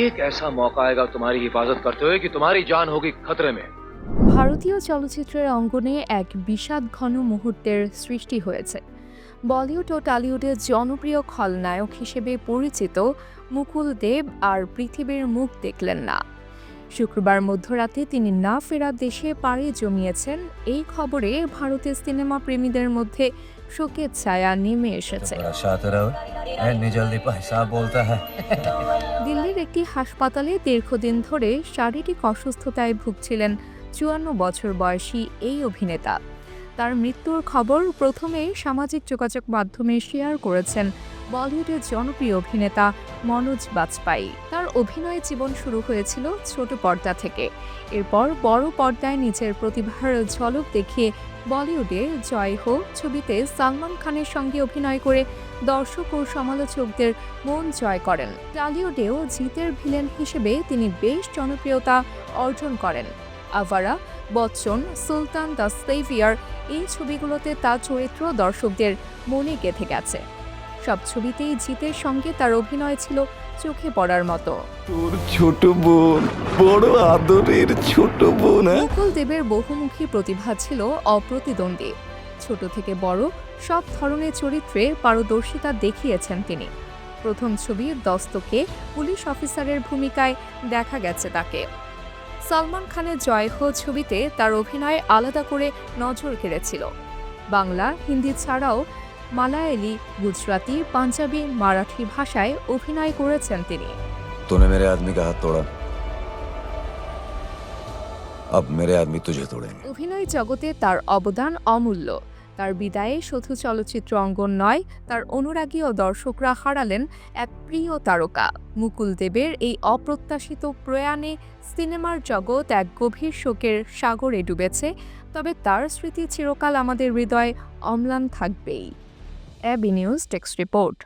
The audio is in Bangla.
एक ऐसा मौका आएगा तुम्हारी हिफाजत करते हुए कि तुम्हारी जान होगी खतरे में ভারতীয় চলচ্চিত্রের অঙ্গনে এক বিষাদ ঘন মুহূর্তের সৃষ্টি হয়েছে বলিউড ও টলিউডের জনপ্রিয় খলনায়ক হিসেবে পরিচিত মুকুল দেব আর পৃথিবীর মুখ দেখলেন না শুক্রবার মধ্যরাতে তিনি না ফেরা দেশে পাড়ি জমিয়েছেন এই খবরে ভারতের সিনেমা প্রেমীদের মধ্যে শোকের ছায়া নেমে এসেছে একটি হাসপাতালে দীর্ঘদিন ধরে শারীরিক অসুস্থতায় ভুগছিলেন চুয়ান্ন বছর বয়সী এই অভিনেতা। তার মৃত্যুর খবর প্রথমে সামাজিক যোগাযোগ মাধ্যমে শেয়ার করেছেন বলিউডের জনপ্রিয় অভিনেতা মনোজ বাজপাই তার অভিনয় জীবন শুরু হয়েছিল ছোট পর্দা থেকে। এরপর বড় পর্দায় নিজের প্রতিভার ঝলক দেখিয়ে বলিউডে জয় হো ছবিতে সালমান খানের সঙ্গে অভিনয় করে দর্শক ও সমালোচকদের মন জয় করেন। টালিউডেও জিতের ভিলেন হিসেবে তিনি বেশ জনপ্রিয়তা অর্জন করেন। আভারা, বচ্চন, সুলতান, দ্য সেভিয়ার এই ছবিগুলোতে তার চরিত্র দর্শকদের মনে গেঁথে গেছে। সব ছবিতেই জিতের সঙ্গে তার অভিনয় ছিল চোখে পড়ার মতো। তোর ছোট বোন বড় আদরের ছোট বোন হ্যাঁ? মুকুল দেবের বহুমুখী প্রতিভা ছিল অপ্রতিদ্বন্দ্বী। ছোট থেকে বড় সব ধরনের চরিত্রে পারদর্শিতা দেখিয়েছেন তিনি। প্রথম ছবি দস্তকে পুলিশ অফিসারের ভূমিকায় দেখা গেছে তাকে। সালমান খানের জয় হো ছবিতে তার অভিনয় আলাদা করে নজর কেড়েছিল। বাংলা হিন্দি ছাড়াও মালায়ালি গুজরাতি পাঞ্জাবি মারাঠি ভাষায় অভিনয় করেছেন তিনি। মেরে আদমি কা হাত তোড়া আব মেরে আদমি তুঝে অভিনয় জগতে তার অবদান অমূল্য। তার বিদায়ে শুধু চলচ্চিত্র অঙ্গন নয় তার অনুরাগী ও দর্শকরা হারালেন এক প্রিয় তারকা। মুকুল দেবের এই অপ্রত্যাশিত প্রয়াণে সিনেমার জগৎ এক গভীর শোকের সাগরে ডুবেছে তবে তার স্মৃতি চিরকাল আমাদের হৃদয়ে অম্লান থাকবেই। ABNews Text Report.